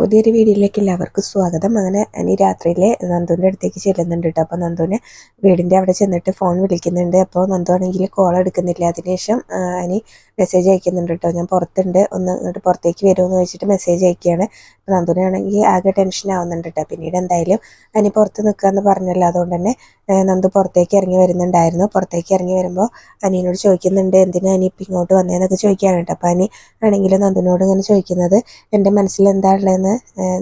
പുതിയൊരു വീഡിയോയിലേക്ക് എല്ലാവർക്കും സ്വാഗതം. അങ്ങനെ ഇനി രാത്രിയിൽ നന്ദുവിന്റെ അടുത്തേക്ക് ചെല്ലുന്നുണ്ട് കേട്ടോ. അപ്പോൾ നന്ദുവിന് വീടിന്റെ അവിടെ ചെന്നിട്ട് ഫോൺ വിളിക്കുന്നുണ്ട്. അപ്പോൾ നന്ദു ആണെങ്കിൽ കോൾ എടുക്കുന്നില്ല. അതിനുശേഷം അനി മെസ്സേജ് അയക്കുന്നുണ്ട് കേട്ടോ ഞാൻ പുറത്തുണ്ട്. ഒന്ന് ഇങ്ങോട്ട് പുറത്തേക്ക് വരുമെന്ന് ചോദിച്ചിട്ട് മെസ്സേജ് അയക്കുകയാണ്. അപ്പോൾ നന്ദുനാണെങ്കിൽ ആകെ ടെൻഷൻ ആവുന്നുണ്ട് കേട്ടോ പിന്നീട് എന്തായാലും അനി പുറത്ത് നിൽക്കാമെന്ന് പറഞ്ഞല്ലോ. അതുകൊണ്ട് തന്നെ നന്ദു പുറത്തേക്ക് ഇറങ്ങി വരുന്നുണ്ടായിരുന്നു. പുറത്തേക്ക് ഇറങ്ങി വരുമ്പോൾ അനിയനോട് ചോദിക്കുന്നുണ്ട് എന്തിനാ അനി ഇപ്പം ഇങ്ങോട്ട് വന്നതെന്നൊക്കെ ചോദിക്കുകയാണ് കേട്ടോ അപ്പോൾ അനി ആണെങ്കിലും നന്ദുനോട് ഇങ്ങനെ ചോദിക്കുന്നത് എന്റെ മനസ്സിൽ എന്താ ഉള്ളതെന്ന്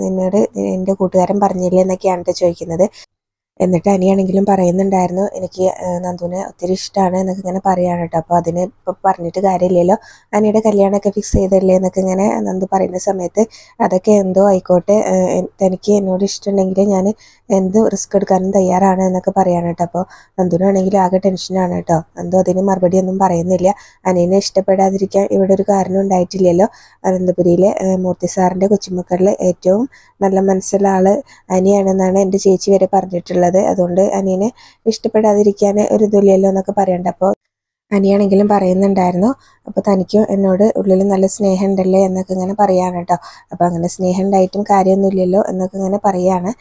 നിന്നോട് എന്റെ കൂട്ടുകാരൻ പറഞ്ഞില്ലേ എന്നൊക്കെയാണ് ചോദിക്കുന്നത്. എന്നിട്ട് അനിയാണെങ്കിലും പറയുന്നുണ്ടായിരുന്നു എനിക്ക് നന്ദുവിനെ ഒത്തിരി ഇഷ്ടമാണ് എന്നൊക്കെ ഇങ്ങനെ പറയാണ് കേട്ടോ. അപ്പോൾ അതിന് ഇപ്പോൾ പറഞ്ഞിട്ട് കാര്യമില്ലല്ലോ. അനിയുടെ കല്യാണമൊക്കെ ഫിക്സ് ചെയ്തല്ലേ എന്നൊക്കെ ഇങ്ങനെ നന്ദു പറയുന്ന സമയത്ത് അതൊക്കെ എന്തോ ആയിക്കോട്ടെ തനിക്ക് എന്നോട് ഇഷ്ടമുണ്ടെങ്കിൽ ഞാൻ എന്ത് റിസ്ക് എടുക്കാനും തയ്യാറാണ് എന്നൊക്കെ പറയാണ് കേട്ടോ. അപ്പോൾ നന്ദുവിനാണെങ്കിലും ആകെ ടെൻഷനാണ് കേട്ടോ. നന്ദു അതിന് മറുപടി ഒന്നും പറയുന്നില്ല. അനിയനെ ഇഷ്ടപ്പെടാതിരിക്കാൻ ഇവിടെ ഒരു കാരണം ഉണ്ടായിട്ടില്ലല്ലോ. അനന്തപുരിയിലെ മൂർത്തി സാറിന്റെ കൊച്ചുമക്കളിൽ ഏറ്റവും നല്ല മനസ്സുള്ള ആൾ അനിയാണെന്നാണ് എന്റെ ചേച്ചി വരെ പറഞ്ഞിട്ടുള്ളത്. അതുകൊണ്ട് അനിയനെ ഇഷ്ടപ്പെടാതിരിക്കാൻ ഒരു ഇതുമില്ലല്ലോ എന്നൊക്കെ പറയണ്ട. അപ്പോൾ അനിയാണെങ്കിലും പറയുന്നുണ്ടായിരുന്നു. അപ്പോൾ തനിക്ക് എന്നോട് ഉള്ളിൽ നല്ല സ്നേഹം ഉണ്ടല്ലേ എന്നൊക്കെ ഇങ്ങനെ പറയാണ് കേട്ടോ. അപ്പോൾ അങ്ങനെ സ്നേഹം ഉണ്ടായിട്ടും കാര്യമൊന്നുമില്ലല്ലോ എന്നൊക്കെ ഇങ്ങനെ പറയാണ്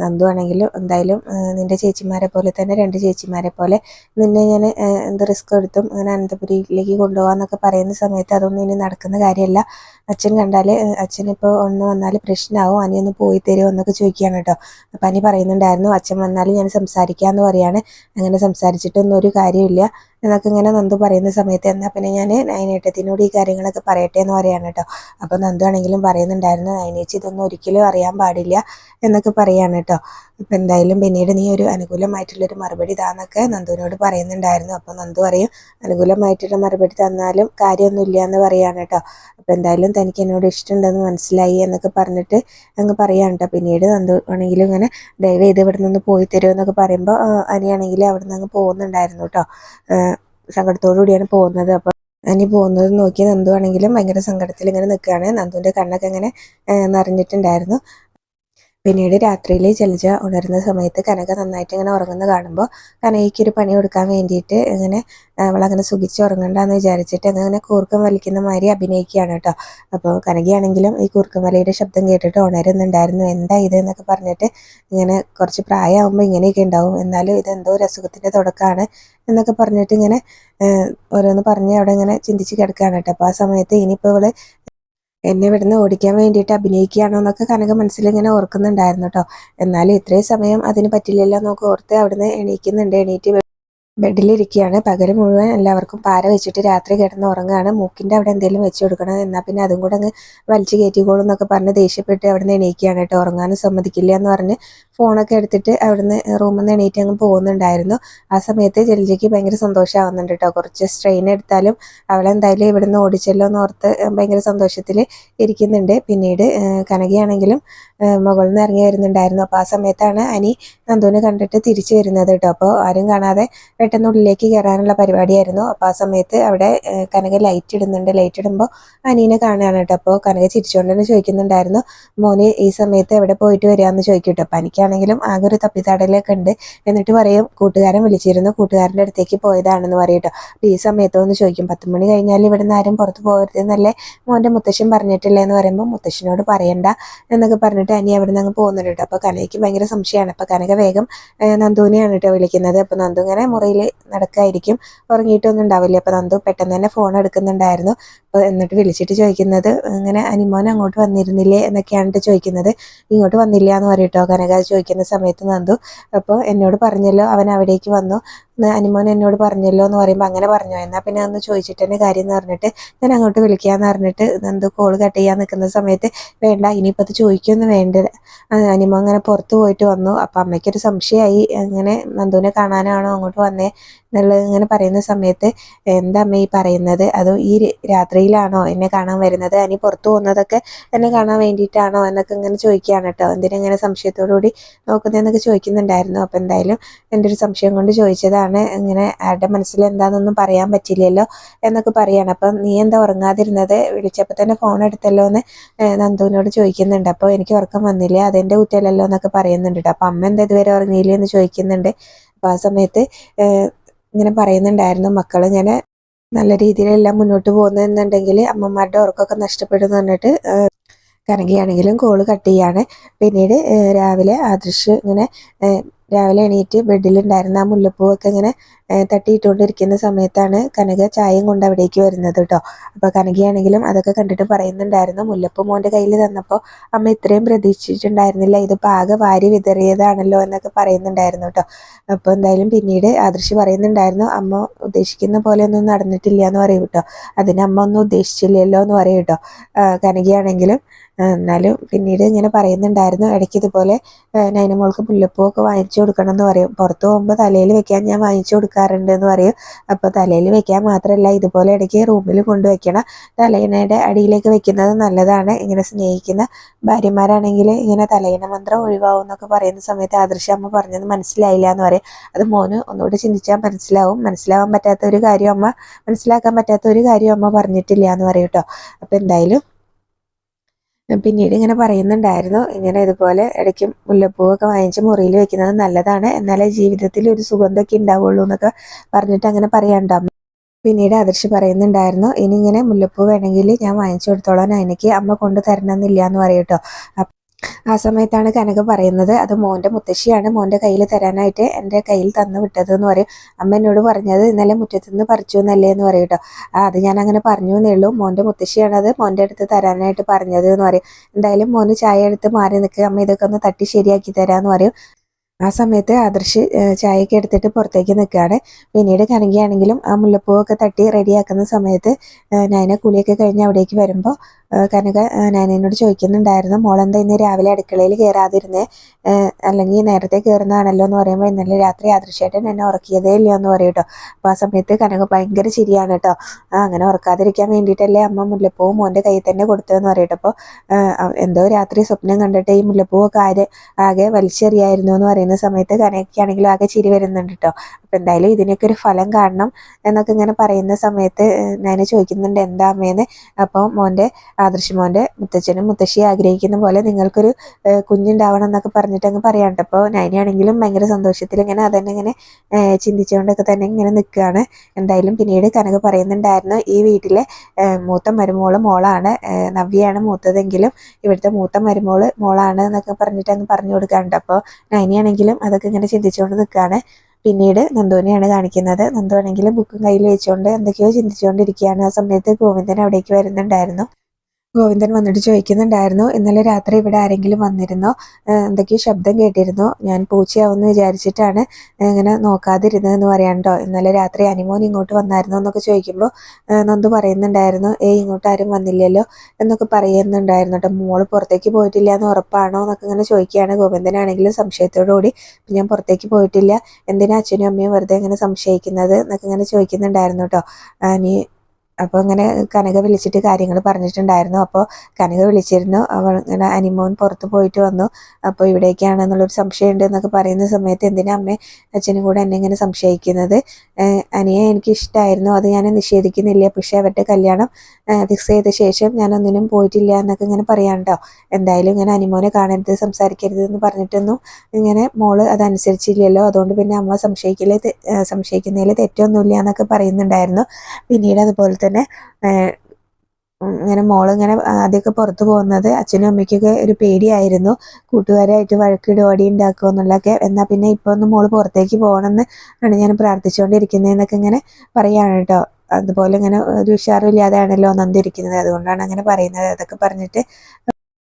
നന്ദു ആണെങ്കിലും എന്തായാലും നിന്റെ ചേച്ചിമാരെ പോലെ തന്നെ രണ്ട് ചേച്ചിമാരെ പോലെ നിന്നെ ഞാൻ എന്ത് റിസ്ക് എടുത്തും അങ്ങനെ അനന്തപുരിയിലേക്ക് കൊണ്ടുപോകാന്നൊക്കെ പറയുന്ന സമയത്ത് അതൊന്നും ഇനി നടക്കുന്ന കാര്യമല്ല. അച്ഛൻ കണ്ടാൽ അച്ഛൻ ഇപ്പോൾ ഒന്ന് വന്നാൽ പ്രശ്നമാവും അനി ഒന്ന് പോയി തരുമോ എന്നൊക്കെ ചോദിക്കുകയാണ് കേട്ടോ. അപ്പം അനി പറയുന്നുണ്ടായിരുന്നു അച്ഛൻ വന്നാൽ ഞാൻ സംസാരിക്കാമെന്ന് പറയാണ്. അങ്ങനെ സംസാരിച്ചിട്ടൊന്നും ഒരു കാര്യമില്ല എന്നൊക്കെ ഇങ്ങനെ നന്ദു പറയുന്ന സമയത്ത് എന്നാൽ പിന്നെ ഞാൻ നയനേട്ടത്തിനോട് ഈ കാര്യങ്ങളൊക്കെ പറയട്ടെ എന്ന് പറയാണ് കേട്ടോ. അപ്പോൾ നന്ദു ആണെങ്കിലും പറയുന്നുണ്ടായിരുന്നു നയനേച്ചി ഇതൊന്നും ഒരിക്കലും അറിയാൻ പാടില്ല എന്നൊക്കെ പറയാണ് കേട്ടോ. അപ്പം എന്തായാലും പിന്നീട് നീ ഒരു അനുകൂലമായിട്ടുള്ളൊരു മറുപടി താന്നൊക്കെ നന്ദുവിനോട് പറയുന്നുണ്ടായിരുന്നു. അപ്പോൾ നന്ദു പറയും അനുകൂലമായിട്ടുള്ള മറുപടി തന്നാലും കാര്യമൊന്നുമില്ല എന്ന് പറയാണ് കേട്ടോ. അപ്പോൾ എന്തായാലും തനിക്ക് എന്നോട് ഇഷ്ടമുണ്ടെന്ന് മനസ്സിലായി എന്നൊക്കെ പറഞ്ഞിട്ട് അങ്ങ് പറയാണ് കേട്ടോ. പിന്നീട് നന്ദു ആണെങ്കിലും ഇങ്ങനെ ദയവ് ചെയ്ത് ഇവിടെ നിന്ന് പോയി തരുമെന്നൊക്കെ പറയുമ്പോൾ അനിയാണെങ്കിൽ അവിടെ നിന്ന് അങ്ങ് പോകുന്നുണ്ടായിരുന്നു കേട്ടോ. സങ്കടത്തോടു കൂടിയാണ് പോകുന്നത്. അപ്പോൾ അനി പോകുന്നത് നോക്കി നന്ദു ആണെങ്കിലും ഭയങ്കര സങ്കടത്തിൽ ഇങ്ങനെ നിൽക്കുകയാണ്. നന്ദുവിന്റെ കണ്ണൊക്കെ ഇങ്ങനെ നിറഞ്ഞിട്ടുണ്ടായിരുന്നു. പിന്നീട് രാത്രിയിൽ ജലജ ഉണരുന്ന സമയത്ത് കനക നന്നായിട്ട് ഇങ്ങനെ ഉറങ്ങുന്ന കാണുമ്പോൾ കനകയ്ക്ക് ഒരു പണി കൊടുക്കാൻ വേണ്ടിയിട്ട് ഇങ്ങനെ അവളങ്ങനെ സുഖിച്ച് ഉറങ്ങണ്ടെന്ന് വിചാരിച്ചിട്ട് അങ്ങനെ കൂർക്കം വലിക്കുന്ന മാതിരി അഭിനയിക്കുകയാണ് കേട്ടോ. അപ്പോൾ കനകയാണെങ്കിലും ഈ കൂർക്കം വലിയുടെ ശബ്ദം കേട്ടിട്ട് ഉണരുന്നുണ്ടായിരുന്നു. എന്താ ഇത് എന്നൊക്കെ പറഞ്ഞിട്ട് ഇങ്ങനെ കുറച്ച് പ്രായമാകുമ്പോൾ ഇങ്ങനെയൊക്കെ ഉണ്ടാവും. എന്നാലും ഇത് എന്തോ ഒരു അസുഖത്തിന്റെ തുടക്കമാണ് എന്നൊക്കെ പറഞ്ഞിട്ട് ഇങ്ങനെ ഓരോന്ന് പറഞ്ഞ് അവിടെ ഇങ്ങനെ ചിന്തിച്ച് കിടക്കുകയാണ് കേട്ടോ. അപ്പോൾ ആ സമയത്ത് ഇനിയിപ്പോൾ ഇവൾ എന്നെ ഇവിടുന്ന് ഓടിക്കാൻ വേണ്ടിയിട്ട് അഭിനയിക്കുകയാണോ എന്നൊക്കെ കനക മനസ്സിൽ ഇങ്ങനെ ഓർക്കുന്നുണ്ടായിരുന്നു കേട്ടോ എന്നാലും ഇത്രയും സമയം അതിന് പറ്റില്ലല്ലോ എന്നൊക്കെ ഓർത്ത് അവിടുന്ന് എണീക്കുന്നുണ്ട്. എണീറ്റ് ബെഡിലിരിക്കുകയാണ്. പകൽ മുഴുവൻ എല്ലാവർക്കും പാര വെച്ചിട്ട് രാത്രി കിടന്ന് ഉറങ്ങുകയാണ് മൂക്കിന്റെ അവിടെ എന്തെങ്കിലും വെച്ച് കൊടുക്കണം എന്നാൽ പിന്നെ അതും കൂടെ അങ്ങ് വലിച്ചു കയറ്റിക്കോളും എന്നൊക്കെ പറഞ്ഞ് ദേഷ്യപ്പെട്ട് അവിടെ നിന്ന് എണീക്കുകയാണ് കേട്ടോ. ഉറങ്ങാനും സമ്മതിക്കില്ല എന്ന് പറഞ്ഞ് ഫോണൊക്കെ എടുത്തിട്ട് അവിടുന്ന് റൂമിൽ നിന്ന് എണീറ്റ് അങ്ങ് പോകുന്നുണ്ടായിരുന്നു. ആ സമയത്ത് ജലജയ്ക്ക് ഭയങ്കര സന്തോഷമാവുന്നുണ്ട് കേട്ടോ. കുറച്ച് സ്ട്രെയിൻ എടുത്താലും അവളെന്തായാലും ഇവിടുന്ന് ഓടിച്ചല്ലോ എന്ന് ഓർത്ത് ഭയങ്കര സന്തോഷത്തിൽ ഇരിക്കുന്നുണ്ട്. പിന്നീട് കനകയാണെങ്കിലും മുകളിൽ നിന്ന് ഇറങ്ങി വരുന്നുണ്ടായിരുന്നു. അപ്പോൾ ആ സമയത്താണ് അനി നന്ദുവിനെ കണ്ടിട്ട് തിരിച്ചു വരുന്നത് കേട്ടോ. അപ്പോൾ ആരും കാണാതെ പെട്ടെന്ന് ഉള്ളിലേക്ക് കയറാനുള്ള പരിപാടിയായിരുന്നു. അപ്പോൾ ആ സമയത്ത് അവിടെ കനക ലൈറ്റ് ഇടുന്നുണ്ട്. ലൈറ്റ് ഇടുമ്പോൾ അനീനെ കാണുകയാണ് കേട്ടോ. അപ്പോൾ കനക ചിരിച്ചുകൊണ്ട് തന്നെ ചോദിക്കുന്നുണ്ടായിരുന്നു മോന് ഈ സമയത്ത് എവിടെ പോയിട്ട് വരികയെന്ന് ചോദിക്കും കേട്ടോ അപ്പോൾ എനിക്കാണെങ്കിലും ആകെ ഒരു തപ്പിത്താടലൊക്കെ ഉണ്ട്. എന്നിട്ട് പറയും കൂട്ടുകാരൻ വിളിച്ചിരുന്നു. കൂട്ടുകാരന്റെ അടുത്തേക്ക് പോയതാണെന്ന് പറയും കേട്ടോ അപ്പോൾ ഈ സമയത്തോ എന്ന് ചോദിക്കും പത്ത് മണി കഴിഞ്ഞാൽ ഇവിടെ നിന്ന് ആരും പുറത്ത് പോകരുതെന്നല്ലേ മോന്റെ മുത്തശ്ശൻ പറഞ്ഞിട്ടില്ലേ? എന്ന് പറയുമ്പോൾ മുത്തശ്ശനോട് പറയണ്ട എന്നൊക്കെ പറഞ്ഞിട്ട് അനി അവിടെ നിന്ന് അങ്ങ് പോകുന്നുണ്ട് കേട്ടോ അപ്പോൾ കനയ്ക്ക് ഭയങ്കര സംശയമാണ്. അപ്പോൾ കനക വേഗം നന്ദുവിനെയാണ് കേട്ടോ വിളിക്കുന്നത്. അപ്പോൾ നന്ദു ഇങ്ങനെ മുറിയിൽ നടക്കായിരിക്കും. ഉറങ്ങിയിട്ടൊന്നും ഉണ്ടാവില്ല. അപ്പോൾ നന്ദു പെട്ടെന്ന് തന്നെ ഫോൺ എടുക്കുന്നുണ്ടായിരുന്നു. അപ്പോൾ എന്നിട്ട് വിളിച്ചിട്ട് ചോദിക്കുന്നത് ഇങ്ങനെ അനിമോൻ അങ്ങോട്ട് വന്നിരുന്നില്ലേ? എന്നൊക്കെയാണ് ചോദിക്കുന്നത്. ഇങ്ങോട്ട് വന്നില്ല എന്ന് പറയട്ടോ. കനക ചോദിക്കുന്ന സമയത്ത് നന്ദു അപ്പോൾ എന്നോട് പറഞ്ഞല്ലോ അവൻ അവിടേക്ക് വന്നു. അനിമോൻ എന്നോട് പറഞ്ഞല്ലോ എന്ന് പറയുമ്പോൾ അങ്ങനെ പറഞ്ഞു. എന്നാൽ പിന്നെ ഒന്ന് ചോദിച്ചിട്ട് തന്നെ കാര്യം എന്ന് പറഞ്ഞിട്ട് ഞാൻ അങ്ങോട്ട് വിളിക്കാമെന്ന് പറഞ്ഞിട്ട് നന്ദു കോൾ കട്ട് ചെയ്യാൻ നിൽക്കുന്ന സമയത്ത് വേണ്ട ഇനിയിപ്പോൾ അത് ചോദിക്കൊന്നും വേണ്ട. അനിമോ അങ്ങനെ പുറത്ത് പോയിട്ട് വന്നു. അപ്പം അമ്മയ്ക്കൊരു സംശയമായി. അങ്ങനെ നന്ദുവിനെ കാണാനാണോ അങ്ങോട്ട് വന്നേ? എന്നുള്ളത് ഇങ്ങനെ പറയുന്ന സമയത്ത് എന്താ അമ്മ ഈ പറയുന്നത്? അതോ ഈ രാത്രിയിലാണോ എന്നെ കാണാൻ വരുന്നത്? അനി പുറത്തു പോകുന്നതൊക്കെ എന്നെ കാണാൻ വേണ്ടിയിട്ടാണോ എന്നൊക്കെ ഇങ്ങനെ ചോദിക്കുകയാണ് കേട്ടോ. എന്തിനെങ്ങനെ സംശയത്തോടു കൂടി നോക്കുന്നതെന്നൊക്കെ ചോദിക്കുന്നുണ്ടായിരുന്നു. അപ്പം എന്തായാലും എന്റെ ഒരു സംശയം കൊണ്ട് ചോദിച്ചതാണ്. ഇങ്ങനെ ആരുടെ മനസ്സിൽ എന്താണെന്നൊന്നും പറയാൻ പറ്റില്ലല്ലോ എന്നൊക്കെ പറയാണ്. അപ്പം നീ എന്താ ഉറങ്ങാതിരുന്നത്? വിളിച്ചപ്പോൾ തന്നെ ഫോൺ എടുത്തല്ലോ എന്ന് നന്ദുവിനോട് ചോദിക്കുന്നുണ്ട്. അപ്പോൾ എനിക്ക് ഉറക്കം വന്നില്ല. അതെന്റെ കുട്ടിയല്ലല്ലോ എന്നൊക്കെ പറയുന്നുണ്ട് കേട്ടോ. അപ്പം അമ്മ എന്താ ഇതുവരെ ഉറങ്ങിയില്ലേ എന്ന് ചോദിക്കുന്നുണ്ട്. അപ്പോൾ ആ സമയത്ത് ഇങ്ങനെ പറയുന്നുണ്ടായിരുന്നു മക്കൾ ഇങ്ങനെ നല്ല രീതിയിലെല്ലാം മുന്നോട്ട് പോകുന്നുണ്ടെങ്കിൽ അമ്മമാരുടെ ഉറക്കമൊക്കെ നഷ്ടപ്പെടുന്നു പറഞ്ഞിട്ട് കനകയാണെങ്കിലും കോൾ കട്ട് ചെയ്യാണ്. പിന്നീട് രാവിലെ ആദർശ് ഇങ്ങനെ രാവിലെ എണീറ്റ് ബെഡിലുണ്ടായിരുന്ന ആ മുല്ലപ്പൂവൊക്കെ ഇങ്ങനെ തട്ടിയിട്ടുകൊണ്ടിരിക്കുന്ന സമയത്താണ് കനക ചായയും കൊണ്ട് അവിടേക്ക് വരുന്നത് കേട്ടോ അപ്പോൾ കനകയാണെങ്കിലും അതൊക്കെ കണ്ടിട്ട് പറയുന്നുണ്ടായിരുന്നു. മുല്ലപ്പൂ മോന്റെ കയ്യിൽ തന്നപ്പോൾ അമ്മ ഇത്രയും പ്രതീക്ഷിച്ചിട്ടുണ്ടായിരുന്നില്ല. ഇത് പാക വാരി വിതറിയതാണല്ലോ എന്നൊക്കെ പറയുന്നുണ്ടായിരുന്നു കേട്ടോ അപ്പോൾ എന്തായാലും പിന്നീട് ആദർശി പറയുന്നുണ്ടായിരുന്നു അമ്മ ഉദ്ദേശിക്കുന്ന പോലെ ഒന്നും നടന്നിട്ടില്ല എന്ന് പറയും കേട്ടോ അതിന് അമ്മ ഒന്നും ഉദ്ദേശിച്ചില്ലല്ലോ എന്ന് പറയും കേട്ടോ കനകയാണെങ്കിലും എന്നാലും പിന്നീട് ഇങ്ങനെ പറയുന്നുണ്ടായിരുന്നു. ഇടയ്ക്ക് ഇതുപോലെ നൈനമോൾക്ക് മുല്ലപ്പൂ ഒക്കെ വാങ്ങിച്ചു കൊടുക്കണം എന്ന് പറയും. പുറത്ത് പോകുമ്പോൾ തലയിൽ വെക്കാൻ ഞാൻ വാങ്ങിച്ചു കൊടുക്കാറുണ്ട് എന്ന് പറയും. അപ്പോൾ തലയിൽ വെക്കാൻ മാത്രമല്ല ഇതുപോലെ ഇടയ്ക്ക് റൂമിൽ കൊണ്ടുവയ്ക്കണം തലയിണയുടെ അടിയിലേക്ക് വെക്കുന്നത് നല്ലതാണ്. ഇങ്ങനെ സ്നേഹിക്കുന്ന ഭാര്യമാരാണെങ്കിൽ ഇങ്ങനെ തലയിണ മന്ത്രം ഒഴിവാകും എന്നൊക്കെ പറയുന്ന സമയത്ത് ആദർശ അമ്മ പറഞ്ഞത് മനസ്സിലായില്ല എന്ന് പറയും. അത് മോന് ഒന്നുകൂടി ചിന്തിച്ചാൽ മനസ്സിലാവും. മനസ്സിലാവാൻ പറ്റാത്ത ഒരു കാര്യം അമ്മ മനസ്സിലാക്കാൻ പറ്റാത്ത ഒരു കാര്യം അമ്മ പറഞ്ഞിട്ടില്ല എന്ന് പറയും കേട്ടോ. അപ്പോൾ എന്തായാലും പിന്നീട് ഇങ്ങനെ പറയുന്നുണ്ടായിരുന്നു. ഇങ്ങനെ ഇതുപോലെ ഇടയ്ക്ക് മുല്ലപ്പൂവൊക്കെ വാങ്ങിച്ച് മുറിയിൽ വെക്കുന്നത് നല്ലതാണ്. എന്നാലേ ജീവിതത്തിൽ ഒരു സുഗന്ധമൊക്കെ ഉണ്ടാവുള്ളൂ എന്നൊക്കെ പറഞ്ഞിട്ട് അങ്ങനെ പറയാണ്ടാവും പിന്നീട് ആദർശ് പറയുന്നുണ്ടായിരുന്നു ഇനി ഇങ്ങനെ മുല്ലപ്പൂ വേണമെങ്കിൽ ഞാൻ വാങ്ങിച്ചു കൊടുത്തോളാൻ എനിക്ക് അമ്മ കൊണ്ട് തരണമെന്നില്ല എന്ന് പറയട്ടോ ആ സമയത്താണ് കനക പറയുന്നത് അത് മോന്റെ മുത്തശ്ശിയാണ് മോന്റെ കയ്യിൽ തരാനായിട്ട് എന്റെ കയ്യിൽ തന്നു വിട്ടത് എന്ന് പറയും. അമ്മ എന്നോട് പറഞ്ഞത് ഇന്നലെ മുറ്റത്തു നിന്ന് പറിച്ചു എന്നല്ലേ എന്ന് പറയും കേട്ടോ അത് ഞാൻ അങ്ങനെ പറഞ്ഞു എന്നേ ഉള്ളൂ. മോന്റെ മുത്തശ്ശിയാണ് അത് മോന്റെ അടുത്ത് തരാനായിട്ട് പറഞ്ഞത് എന്ന് പറയും. എന്തായാലും മോന് ചായ എടുത്ത് മാറി നിൽക്കുക അമ്മ ഇതൊക്കെ ഒന്ന് തട്ടി ശരിയാക്കി തരാമെന്ന് പറയും. ആ സമയത്ത് ആദർശ് ചായയൊക്കെ എടുത്തിട്ട് പുറത്തേക്ക് നിൽക്കുകയാണ്. പിന്നീട് കനകിയാണെങ്കിലും ആ മുല്ലപ്പൂവൊക്കെ തട്ടി റെഡിയാക്കുന്ന സമയത്ത് നയന കുളിയൊക്കെ കഴിഞ്ഞ് അവിടേക്ക് വരുമ്പോൾ കനക നയനയോട് ചോദിക്കുന്നുണ്ടായിരുന്നു മോളെന്താ ഇന്ന് രാവിലെ അടുക്കളയിൽ കയറാതിരുന്നേ? അല്ലെങ്കിൽ നേരത്തെ കയറുന്നതാണല്ലോ എന്ന് പറയുമ്പോൾ ഇന്നലെ രാത്രി ആദർശമായിട്ട് എന്നെ ഉറക്കിയതേ ഇല്ല എന്ന് പറയും കേട്ടോ അപ്പോൾ ആ സമയത്ത് കനക ഭയങ്കര ശരിയാണ് കേട്ടോ അങ്ങനെ ഉറക്കാതിരിക്കാൻ വേണ്ടിയിട്ടല്ലേ അമ്മ മുല്ലപ്പൂവും മോന്റെ കയ്യിൽ തന്നെ കൊടുത്തതെന്ന് പറയട്ടെ അപ്പോൾ എന്തോ രാത്രി സ്വപ്നം കണ്ടിട്ട് ഈ മുല്ലപ്പൂവൊക്കെ ആര് ആകെ വലിച്ചെറിയായിരുന്നു എന്ന് പറയുന്ന സമയത്ത് കനകയ്ക്കാണെങ്കിലും ആകെ ചിരി വരുന്നുണ്ട് കേട്ടോ അപ്പം എന്തായാലും ഇതിനൊക്കെ ഒരു ഫലം കാണണം എന്നൊക്കെ ഇങ്ങനെ പറയുന്ന സമയത്ത് ഞാൻ ചോദിക്കുന്നുണ്ട് എന്താ അമ്മയെന്ന് അപ്പോൾ മോന്റെ ആദർശമോന്റെ മുത്തച്ഛനും മുത്തശ്ശിയെ ആഗ്രഹിക്കുന്ന പോലെ നിങ്ങൾക്കൊരു കുഞ്ഞുണ്ടാവണം എന്നൊക്കെ പറഞ്ഞിട്ട് അങ്ങ് പറയാനുണ്ട്. അപ്പോൾ നൈനയാണെങ്കിലും ഭയങ്കര സന്തോഷത്തിൽ ഇങ്ങനെ അതന്നെ ഇങ്ങനെ ചിന്തിച്ചുകൊണ്ടൊക്കെ തന്നെ ഇങ്ങനെ നിൽക്കുകയാണ്. എന്തായാലും പിന്നീട് കനക പറയുന്നുണ്ടായിരുന്നു ഈ വീട്ടിലെ മൂത്ത മരുമോൾ മോളാണ് നവ്യയാണ് മൂത്തതെങ്കിലും ഇവിടുത്തെ മൂത്ത മരുമോൾ മോളാണ് എന്നൊക്കെ പറഞ്ഞിട്ട് അങ്ങ് പറഞ്ഞു കൊടുക്കാറുണ്ട് അപ്പോൾ നൈനയാണെങ്കിലും അതൊക്കെ ഇങ്ങനെ ചിന്തിച്ചുകൊണ്ട് നിൽക്കുകയാണ്. പിന്നീട് നന്ദുവിനെയാണ് കാണിക്കുന്നത്. നന്ദു ആണെങ്കിൽ ബുക്കും കയ്യിൽ വെച്ചുകൊണ്ട് എന്തൊക്കെയോ ചിന്തിച്ചുകൊണ്ടിരിക്കുകയാണ്. ആ സമയത്ത് ഗോവിന്ദൻ അവിടേക്ക് വരുന്നുണ്ടായിരുന്നു. ഗോവിന്ദൻ വന്നിട്ട് ചോദിക്കുന്നുണ്ടായിരുന്നു. ഇന്നലെ രാത്രി ഇവിടെ ആരെങ്കിലും വന്നിരുന്നോ? എന്തൊക്കെയോ ശബ്ദം കേട്ടിരുന്നു. ഞാൻ പൂച്ചയാവുമെന്ന് വിചാരിച്ചിട്ടാണ് ഇങ്ങനെ നോക്കാതിരുന്നതെന്ന് പറയാണ്ടോ ഇന്നലെ രാത്രി അനിമോൻ ഇങ്ങോട്ട് വന്നായിരുന്നു എന്നൊക്കെ ചോദിക്കുമ്പോൾ നന്ദു പറയുന്നുണ്ടായിരുന്നു ഏയ് ഇങ്ങോട്ട് ആരും വന്നില്ലല്ലോ എന്നൊക്കെ പറയുന്നുണ്ടായിരുന്നു കേട്ടോ. മോൾ പുറത്തേക്ക് പോയിട്ടില്ല എന്ന് ഉറപ്പാണോ എന്നൊക്കെ ഇങ്ങനെ ചോദിക്കുകയാണ് ഗോവിന്ദനാണെങ്കിലും സംശയത്തോടുകൂടി ഞാൻ പുറത്തേക്ക് പോയിട്ടില്ല. എന്തിനാ അച്ഛനും അമ്മയും വെറുതെ ഇങ്ങനെ സംശയിക്കുന്നത്? എന്നൊക്കെ ഇങ്ങനെ ചോദിക്കുന്നുണ്ടായിരുന്നു കേട്ടോ. നീ അപ്പോൾ ഇങ്ങനെ കനക വിളിച്ചിട്ട് കാര്യങ്ങൾ പറഞ്ഞിട്ടുണ്ടായിരുന്നു. അപ്പോൾ കനക വിളിച്ചിരുന്നു. അവൾ ഇങ്ങനെ അനിമോൻ പുറത്ത് പോയിട്ട് വന്നു. അപ്പോൾ സംശയം സംശയമുണ്ട് എന്നൊക്കെ പറയുന്ന സമയത്ത് എന്തിനാ അമ്മ അച്ഛനും കൂടെ എന്നെ ഇങ്ങനെ സംശയിക്കുന്നത്? അനിയെ എനിക്ക് ഇഷ്ടമായിരുന്നു അത് ഞാൻ നിഷേധിക്കുന്നില്ല. പക്ഷേ അവരുടെ കല്യാണം ഫിക്സ് ചെയ്ത ശേഷം ഞാൻ ഒന്നിനും പോയിട്ടില്ല എന്നൊക്കെ ഇങ്ങനെ പറയാണ്ടോ എന്തായാലും ഇങ്ങനെ അനിമോനെ കാണരുത് സംസാരിക്കരുത് എന്ന് പറഞ്ഞിട്ടൊന്നും ഇങ്ങനെ മോൾ അതനുസരിച്ചില്ലല്ലോ. അതുകൊണ്ട് പിന്നെ അമ്മ സംശയിക്കില്ല സംശയിക്കുന്നതിൽ തെറ്റൊന്നുമില്ല എന്നൊക്കെ പറയുന്നുണ്ടായിരുന്നു. പിന്നീട് അതുപോലെ തന്നെ ഇങ്ങനെ മോളിങ്ങനെ ആദ്യമൊക്കെ പുറത്തു പോകുന്നത് അച്ഛനും അമ്മയ്ക്കൊക്കെ ഒരു പേടിയായിരുന്നു. കൂട്ടുകാരായിട്ട് വഴക്കിട് ഓടി ഉണ്ടാക്കുക എന്നുള്ളതൊക്കെ. എന്നാൽ പിന്നെ ഇപ്പോൾ ഒന്ന് മോൾ പുറത്തേക്ക് പോകണമെന്ന് ആണ് ഞാൻ പ്രാർത്ഥിച്ചുകൊണ്ടിരിക്കുന്നതെന്നൊക്കെ ഇങ്ങനെ പറയുകയാണ് കേട്ടോ. അതുപോലെ ഇങ്ങനെ ഒരു ഉഷാറില്ലാതെയാണല്ലോ നന്ദിരിക്കുന്നത് അതുകൊണ്ടാണ് അങ്ങനെ പറയുന്നത്. അതൊക്കെ പറഞ്ഞിട്ട്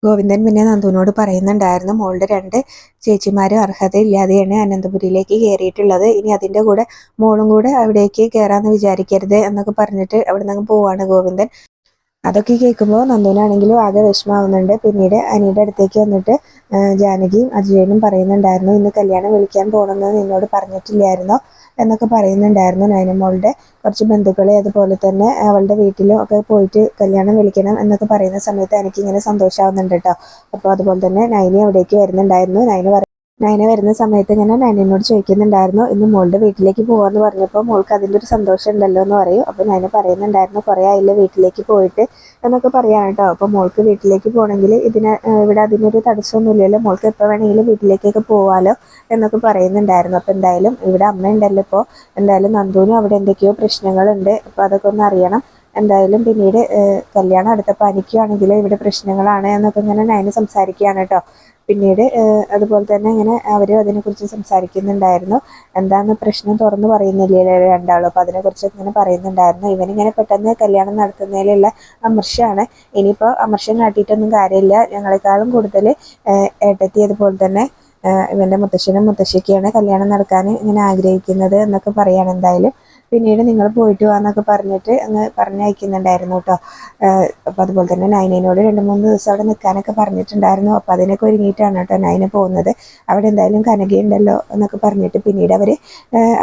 ഗോവിന്ദൻ പിന്നെ നന്ദുവിനോട് പറയുന്നുണ്ടായിരുന്നു മോളുടെ രണ്ട് ചേച്ചിമാരും അർഹതയില്ലാതെയാണ് അനന്തപുരിയിലേക്ക് കയറിയിട്ടുള്ളത്. ഇനി അതിന്റെ കൂടെ മോളും കൂടെ അവിടേക്ക് കയറാമെന്ന് വിചാരിക്കരുത് എന്നൊക്കെ പറഞ്ഞിട്ട് അവിടെ നിന്ന് പോവാണ് ഗോവിന്ദൻ. അതൊക്കെ കേൾക്കുമ്പോൾ നന്ദുവിനാണെങ്കിലും ആകെ വിഷമാവുന്നുണ്ട് പിന്നീട് അനിയുടെ അടുത്തേക്ക് വന്നിട്ട് ജാനകിയും അജയനും പറയുന്നുണ്ടായിരുന്നു ഇന്ന് കല്യാണം വിളിക്കാൻ പോകണമെന്ന് നിന്നോട് പറഞ്ഞിട്ടില്ലായിരുന്നോ? എന്നൊക്കെ പറയുന്നുണ്ടായിരുന്നു നൈനമോളുടെ കുറച്ച് ബന്ധുക്കളെ. അതുപോലെ തന്നെ അവളുടെ വീട്ടിലും ഒക്കെ പോയിട്ട് കല്യാണം വിളിക്കണം എന്നൊക്കെ പറയുന്ന സമയത്ത് എനിക്കിങ്ങനെ സന്തോഷമാവുന്നുണ്ട് കേട്ടോ. അപ്പോൾ അതുപോലെ തന്നെ നൈനി അവിടേക്ക് വരുന്നുണ്ടായിരുന്നു. നൈന നയന വരുന്ന സമയത്ത് ഇങ്ങനെ നയനോട് ചോദിക്കുന്നുണ്ടായിരുന്നു ഇന്ന് മോളുടെ വീട്ടിലേക്ക് പോകാമെന്ന് പറഞ്ഞപ്പോൾ മോൾക്ക് അതിന്റെ ഒരു സന്തോഷം ഉണ്ടല്ലോ എന്ന് പറയും. അപ്പോൾ നയന പറയുന്നുണ്ടായിരുന്നു കുറേ ആയില്ല വീട്ടിലേക്ക് പോയിട്ട്? എന്നൊക്കെ പറയാം കേട്ടോ അപ്പോൾ മോൾക്ക് വീട്ടിലേക്ക് പോകണമെങ്കിൽ ഇതിന് ഇവിടെ അതിനൊരു തടസ്സമൊന്നുമില്ലല്ലോ. മോൾക്ക് എപ്പോൾ വേണമെങ്കിലും വീട്ടിലേക്കൊക്കെ പോകാമല്ലോ എന്നൊക്കെ പറയുന്നുണ്ടായിരുന്നു. അപ്പോൾ എന്തായാലും ഇവിടെ അമ്മ ഉണ്ടല്ലോ ഇപ്പോൾ എന്തായാലും നന്ദുവിനും അവിടെ എന്തൊക്കെയോ പ്രശ്നങ്ങളുണ്ട്. അപ്പോൾ അതൊക്കെ ഒന്ന് അറിയണം. എന്തായാലും പിന്നീട് കല്യാണം അടുത്തപ്പോൾ അനിക്കുകയാണെങ്കിൽ ഇവിടെ പ്രശ്നങ്ങളാണ് എന്നൊക്കെ ഇങ്ങനെ നയന് സംസാരിക്കുകയാണ് കേട്ടോ. പിന്നീട് അതുപോലെ തന്നെ ഇങ്ങനെ അവർ അതിനെക്കുറിച്ച് സംസാരിക്കുന്നുണ്ടായിരുന്നു. എന്താണ് പ്രശ്നം തുറന്നു പറയുന്നില്ലേ രണ്ടാളും? അപ്പോൾ അതിനെക്കുറിച്ച് ഇങ്ങനെ പറയുന്നുണ്ടായിരുന്നു. ഇവനിങ്ങനെ പെട്ടെന്ന് കല്യാണം നടത്തുന്നതിലുള്ള അമർഷമാണ് ഇനിയിപ്പോൾ അമർഷം കാട്ടിയിട്ടൊന്നും കാര്യമില്ല. ഞങ്ങളെക്കാളും കൂടുതൽ ഏട്ടത്തി അതുപോലെ തന്നെ ഇവന്റെ മുത്തശ്ശനും മുത്തശ്ശിക്കാണ് കല്യാണം നടക്കാൻ ഇങ്ങനെ ആഗ്രഹിക്കുന്നത് എന്നൊക്കെ പറയാണ് എന്തായാലും. പിന്നീട് നിങ്ങൾ പോയിട്ട് വാന്നൊക്കെ പറഞ്ഞിട്ട് അങ്ങ് പറഞ്ഞയക്കുന്നുണ്ടായിരുന്നു കേട്ടോ അപ്പോൾ അതുപോലെ തന്നെ നൈനയോട് രണ്ട് മൂന്ന് ദിവസം അവിടെ നിൽക്കാനൊക്കെ പറഞ്ഞിട്ടുണ്ടായിരുന്നു. അപ്പോൾ അതിനൊക്കെ ഒരുങ്ങിയിട്ടാണ് കേട്ടോ നൈന പോകുന്നത്. അവിടെ എന്തായാലും കനകയുണ്ടല്ലോ എന്നൊക്കെ പറഞ്ഞിട്ട് പിന്നീട് അവർ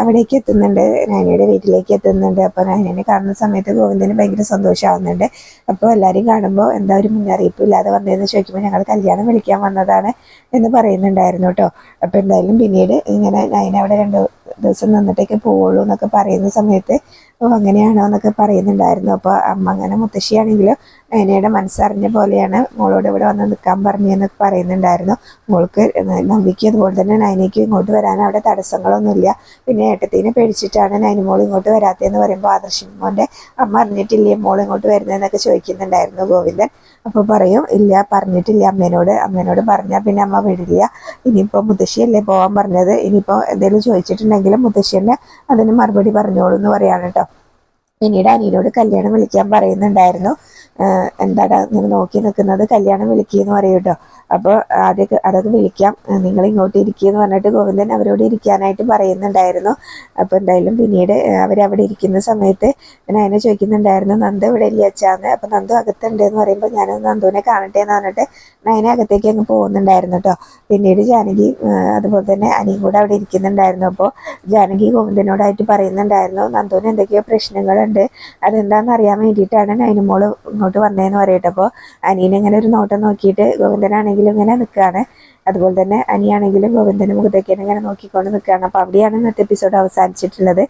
അവിടേക്ക് എത്തുന്നുണ്ട്. നൈനയുടെ വീട്ടിലേക്ക് എത്തുന്നുണ്ട്. അപ്പോൾ നൈനനെ കാണുന്ന സമയത്ത് ഗോവിന്ദന് ഭയങ്കര സന്തോഷമാവുന്നുണ്ട്. അപ്പോൾ എല്ലാവരും കാണുമ്പോൾ എന്താ ഒരു മുന്നറിയിപ്പ് ഇല്ലാതെ വന്നതെന്ന് ചോദിക്കുമ്പോൾ ഞങ്ങൾ കല്യാണം വിളിക്കാൻ വന്നതാണ് എന്ന് പറയുന്നുണ്ടായിരുന്നു കേട്ടോ അപ്പോൾ എന്തായാലും പിന്നീട് ഇങ്ങനെ നൈന അവിടെ രണ്ട് ദിവസം നിന്നിട്ടേക്ക് പോവുള്ളൂ എന്നൊക്കെ പറയുന്ന സമയത്ത് ഓ അങ്ങനെയാണോ എന്നൊക്കെ പറയുന്നുണ്ടായിരുന്നു. അപ്പോൾ അമ്മ അങ്ങനെ മുത്തശ്ശിയാണെങ്കിലും നൈനയുടെ മനസ്സറിഞ്ഞ പോലെയാണ് മോളോട് ഇവിടെ വന്ന് നിൽക്കാൻ പറഞ്ഞു എന്നൊക്കെ പറയുന്നുണ്ടായിരുന്നു. മോൾക്ക് നവിക്ക് അതുപോലെ തന്നെ നൈനയ്ക്ക് ഇങ്ങോട്ട് വരാൻ അവിടെ തടസ്സങ്ങളൊന്നുമില്ല. പിന്നെ ഏട്ടത്തിനെ പേടിച്ചിട്ടാണ് നൈന മോൾ ഇങ്ങോട്ട് വരാത്തതെന്ന് പറയുമ്പോൾ ആദർശിമോന്റെ അമ്മ അറിഞ്ഞിട്ടില്ലേ മോൾ ഇങ്ങോട്ട് വരുന്നതെന്നൊക്കെ ചോദിക്കുന്നുണ്ടായിരുന്നു ഗോവിന്ദൻ. അപ്പോൾ പറയും ഇല്ല പറഞ്ഞിട്ടില്ല. അമ്മേനോട് അമ്മേനോട് പറഞ്ഞാൽ പിന്നെ അമ്മ വിടില്ല. ഇനിയിപ്പോൾ മുത്തശ്ശിയല്ലേ പോകാൻ പറഞ്ഞത്? ഇനിയിപ്പോൾ എന്തെങ്കിലും ചോദിച്ചിട്ടുണ്ടെങ്കിലും മുത്തശ്ശി തന്നെ അതിന് മറുപടി പറഞ്ഞോളൂ എന്ന് പറയാണ് കേട്ടോ പിന്നീട് അനിയനോട് കല്യാണം വിളിക്കാൻ പറയുന്നുണ്ടായിരുന്നു. എന്താടാ ഇങ്ങനെ നോക്കി നിൽക്കുന്നത്? കല്യാണം വിളിക്കുകയെന്ന് പറയും കേട്ടോ അപ്പോൾ ആദ്യമൊക്കെ അതൊക്കെ വിളിക്കാം. നിങ്ങൾ ഇങ്ങോട്ട് ഇരിക്കുകയെന്ന് പറഞ്ഞിട്ട് ഗോവിന്ദൻ അവരോട് ഇരിക്കാനായിട്ട് പറയുന്നുണ്ടായിരുന്നു. അപ്പോൾ എന്തായാലും പിന്നീട് അവരവിടെ ഇരിക്കുന്ന സമയത്ത് ഞാൻ അതിനെ ചോദിക്കുന്നുണ്ടായിരുന്നു നന്ദ ഇവിടെ ഇല്ല അച്ഛാന്ന്? അപ്പോൾ നന്ദു അകത്തുണ്ട് എന്ന് പറയുമ്പോൾ ഞാൻ നന്ദുവിനെ കാണട്ടെ എന്ന് പറഞ്ഞിട്ട് നയന അകത്തേക്ക് അങ്ങ് പോകുന്നുണ്ടായിരുന്നു കേട്ടോ പിന്നീട് ജാനകി അതുപോലെ തന്നെ അനിയും കൂടെ അവിടെ ഇരിക്കുന്നുണ്ടായിരുന്നു. അപ്പോൾ ജാനകി ഗോവിന്ദനോടായിട്ട് പറയുന്നുണ്ടായിരുന്നു നന്ദുവിന് എന്തൊക്കെയോ പ്രശ്നങ്ങളുണ്ട് അതെന്താണെന്ന് അറിയാൻ വേണ്ടിയിട്ടാണ് നൈനുമോൾ ഇങ്ങോട്ട് വന്നതെന്ന് പറയട്ടെ. അപ്പോൾ അനിയനെ ഇങ്ങനെ ഒരു നോട്ടം നോക്കിയിട്ട് ഗോവിന്ദനാണെങ്കിലും ഇങ്ങനെ നിൽക്കുകയാണ് അതുപോലെ തന്നെ അനിയാണെങ്കിലും ഗോവിന്ദന്റെ മുഖത്തേക്കാണ് ഇങ്ങനെ നോക്കിക്കൊണ്ട് നിൽക്കുകയാണ് അപ്പോൾ അവിടെയാണ് ഇന്നത്തെ എപ്പിസോഡ് അവസാനിച്ചിട്ടുള്ളത്.